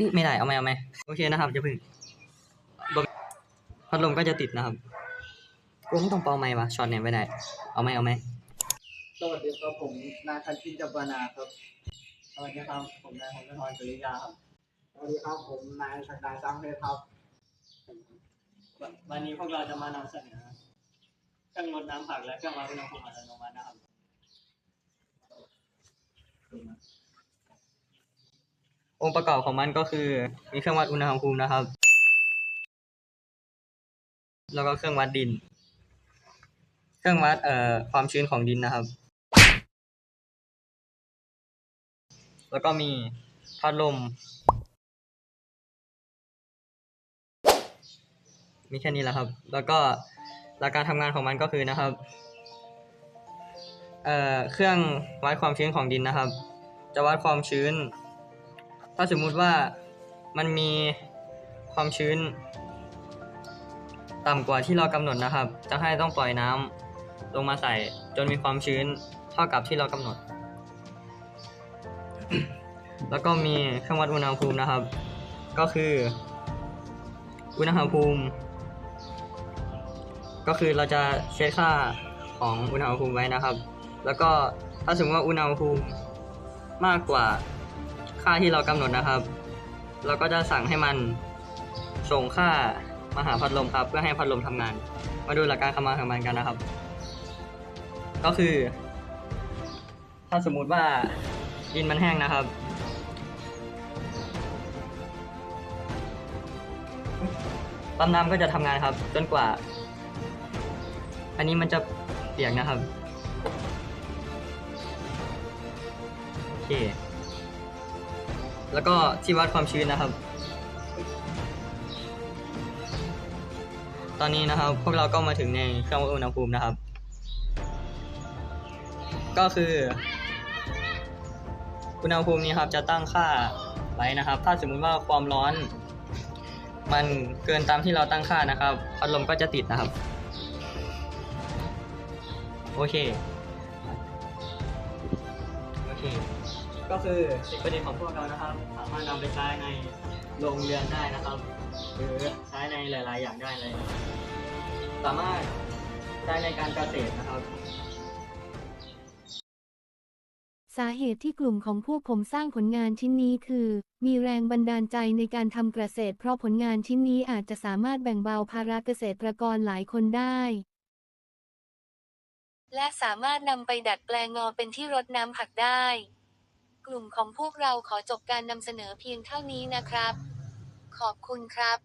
นี่ไม่ได้เอาไหมเอาไหมโอเคนะครับจะพึ่งพัดลมก็จะติดนะครับกูไม่ต้องเป่าไม้วะช็อตเนี่ยไม่ได้ เอาไหมเอาไหมสวัสดีครับผมนายคันชินจับานาครับสวัสดีครับผมนายของนทรสุริยาครับสวัสดีครับผมนายสักดาสังเพชรครับ วันนี้พวกเราจะมานำเสนอเครื่องลดน้ำผักและเครื่องวัดอุณหภูมิอัตโนมัตินะครับ องค์ประกอบของมันก็คือ มีเครื่องวัดอุณหภูมินะครับ แล้วก็เครื่องวัดดิน เครื่องวัดเอ่อความชื้นของดินนะครับ แล้วก็มีพัดลม มีแค่นี้แหละครับ แล้วก็หลักการทำงานของมันก็คือนะครับเอ่อเครื่องวัดความชื้นของดินนะครับ จะวัดความชื้น ถ้าสมมุติว่ามันมีความชื้น ต่ำกว่าที่เรากำหนดนะครับ จะให้ต้องปล่อยน้ำลงมาใส่จนมีความชื้นเท่ากับที่เรากำหนด แล้วก็มีเครื่องวัดอุณหภูมินะครับ ก็คือ อุณหภูมิ ก็คือเราจะเซตค่าของอุณหภูมิไว้นะครับ แล้วก็ถ้าสมมติว่าอุณหภูมิมากกว่า ค่าที่เรากำหนดนะครับ เราก็จะสั่งให้มันส่งค่ามาหาพัดลมครับ เพื่อให้พัดลมทำงาน มาดูหลักการคำนวณของมันกันนะครับ ก็คือ ถ้าสมมุติว่าดินมันแห้งนะครับปั๊มน้ำก็จะทำงานครับ จนกว่า อันนี้มันจะเปียกนะครับโอเค แล้วก็ที่วัดความชื้นนะครับ ตอนนี้นะครับพวกเราก็มาถึงในเครื่องวัดอุณหภูมินะครับ ก็คืออุณหภูมินี้ครับจะตั้งค่าไว้นะครับ ถ้าสมมุติว่าความร้อน มันเกินตามที่เราตั้งค่านะครับพัดลมก็จะติดนะครับ โอเค โอเค ก็คือสิ่งประดิษฐ์ของพวกเรานะครับ สามารถนำไปใช้ในโรงเรือนได้นะครับ หรือใช้ในหลาย ๆ อย่างได้เลยนะครับสามารถใช้ในการเกษตรนะครับ สาเหตุที่กลุ่มของพวกผมสร้างผลงานชิ้นนี้คือ มีแรงบันดาลใจในการทำเกษตร เพราะผลงานชิ้นนี้อาจจะสามารถแบ่งเบาภาระเกษตรกรหลายคนได้ และสามารถนำไปดัดแปลงงอเป็นที่รดน้ำผักได้ กลุ่มของพวกเราขอจบการนำเสนอเพียงเท่านี้นะครับ ขอบคุณครับ